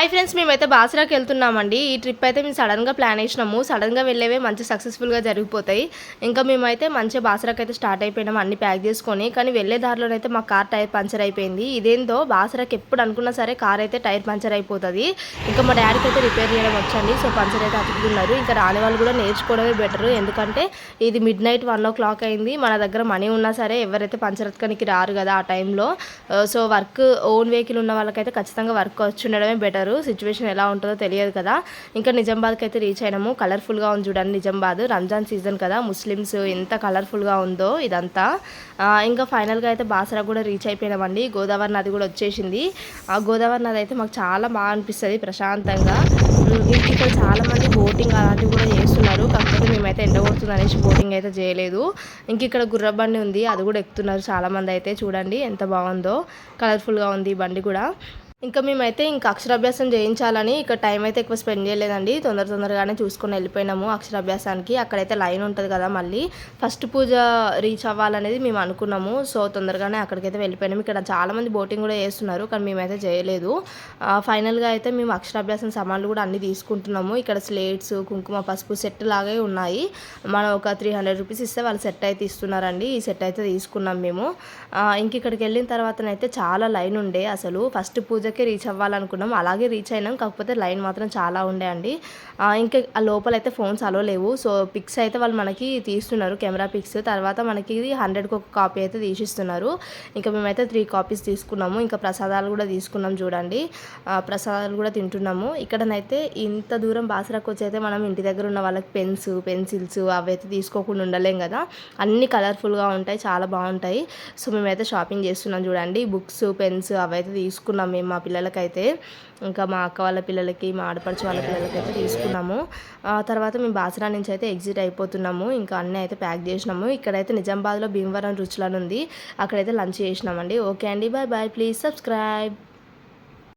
Hi friends మేమైతే బాసరాకి వెళ్తున్నామండి. ఈ ట్రిప్ అయితే మేము సడన్గా ప్లాన్ వేసినాము సడన్గా వెళ్ళేవే మంచి సక్సెస్ఫుల్గా జరిగిపోతాయి. ఇంకా మేమైతే మంచి బాసరాకి అయితే స్టార్ట్ అయిపోయినాము అన్ని ప్యాక్ చేసుకొని. కానీ వెళ్ళే దారిలోనైతే మా కార్ టైర్ పంచర్ అయిపోయింది. ఇదేందో బాసరాకి ఎప్పుడు అనుకున్నా సరే కార్ అయితే టైర్ పంచర్ అయిపోతుంది. ఇంకా మా డాడీకి అయితే రిపేర్ చేయడం వచ్చండి. సో పంచర్ అయితే అతుకుతున్నారు. ఇంకా రాని వాళ్ళు కూడా నేర్చుకోవడమే బెటర్ ఎందుకంటే ఇది midnight one o'clock అయింది. మన దగ్గర మనీ ఉన్నా సరే ఎవరైతే పంచర్ ఎత్తుకనికి రారు కదా ఆ టైంలో సో వర్క్ ఓన్ వెహికల్ ఉన్న వాళ్ళకైతే ఖచ్చితంగా వర్క్ వచ్చి ఉండడమే బెటర్ సిచ్యువేషన్ ఎలా ఉంటుందో తెలియదు కదా. ఇంకా నిజామాబాద్కి అయితే రీచ్ అయినాము. కలర్ఫుల్గా ఉంది చూడండి నిజామాబాద్. రంజాన్ సీజన్ కదా. ముస్లిమ్స్ ఎంత కలర్ఫుల్గా ఉందో ఇదంతా. ఇంకా ఫైనల్గా అయితే బాసరా కూడా రీచ్ అయిపోయినామండి. గోదావరి నది కూడా వచ్చేసింది. ఆ గోదావరి నది అయితే మాకు చాలా బాగా అనిపిస్తుంది ప్రశాంతంగా. ఇక్కడ చాలామంది బోటింగ్ అలాంటివి కూడా చేస్తున్నారు. కాకపోతే మేమైతే ఎండగొడుతుంది అనేసి బోటింగ్ అయితే చేయలేదు. ఇంక ఇక్కడ గుర్ర బండి ఉంది. అది కూడా ఎక్కుతున్నారు చాలా మంది అయితే. చూడండి ఎంత బాగుందో. కలర్ఫుల్గా ఉంది ఈ బండి కూడా. ఇంకా మేమైతే ఇంకా అక్షరాభ్యాసం చేయించాలని ఇక్కడ టైం అయితే ఎక్కువ స్పెండ్ చేయలేదండి. తొందర తొందరగానే చూసుకొని వెళ్ళిపోయినాము అక్షరాభ్యాసానికి. అక్కడైతే లైన్ ఉంటుంది కదా మళ్ళీ. ఫస్ట్ పూజ రీచ్ అవ్వాలనేది మేము అనుకున్నాము. సో తొందరగానే అక్కడికైతే వెళ్ళిపోయినాము. ఇక్కడ చాలామంది బోటింగ్ కూడా చేస్తున్నారు కానీ మేమైతే చేయలేదు. ఫైనల్గా అయితే మేము అక్షరాభ్యాసం సామాన్లు కూడా అన్నీ తీసుకుంటున్నాము. ఇక్కడ స్లేట్స్ కుంకుమ పసుపు సెట్ లాగే ఉన్నాయి. మనం ఒక త్రీ హండ్రెడ్ రూపీస్ ఇస్తే వాళ్ళు సెట్ అయితే ఇస్తున్నారండి. ఈ సెట్ అయితే తీసుకున్నాం మేము. ఇంక ఇక్కడికి వెళ్ళిన తర్వాతనైతే చాలా లైన్ ఉండే అసలు. ఫస్ట్ పూజ పూజకే రీచ్ అవ్వాలనుకున్నాం. అలాగే రీచ్ అయినాం. కాకపోతే లైన్ మాత్రం చాలా ఉండే అండి. ఇంకా ఆ లోపల అయితే ఫోన్స్ అలో లేవు. సో పిక్స్ అయితే వాళ్ళు మనకి తీస్తున్నారు. కెమెరా పిక్స్ తర్వాత మనకి హండ్రెడ్కి ఒక కాపీ అయితే తీసిస్తున్నారు. ఇంకా మేమైతే త్రీ కాపీస్ తీసుకున్నాము. ఇంకా ప్రసాదాలు కూడా తీసుకున్నాం చూడండి. ప్రసాదాలు కూడా తింటున్నాము. ఇక్కడనైతే ఇంత దూరం బాసరాకు వచ్చి అయితే మనం ఇంటి దగ్గర ఉన్న వాళ్ళకి పెన్స్ పెన్సిల్స్ అవి అయితే తీసుకోకుండా ఉండలేం కదా. అన్ని కలర్ఫుల్గా ఉంటాయి. చాలా బాగుంటాయి. సో మేమైతే షాపింగ్ చేస్తున్నాం చూడండి. బుక్స్ పెన్స్ అవైతే తీసుకున్నాం మేము మా పిల్లలకైతే ఇంకా మా అక్క వాళ్ళ పిల్లలకి మా ఆడపడుచు వాళ్ళ పిల్లలకి అయితే తీసుకున్నాము. ఆ తర్వాత మేము బాసరా నుంచి అయితే ఎగ్జిట్ అయిపోతున్నాము. ఇంకా అన్నీ అయితే ప్యాక్ చేసినాము. ఇక్కడైతే నిజామాబాద్లో భీమవరం రుచులని ఉంది. అక్కడైతే లంచ్ చేసినామండి. ఓకే అండి. Bye bye please subscribe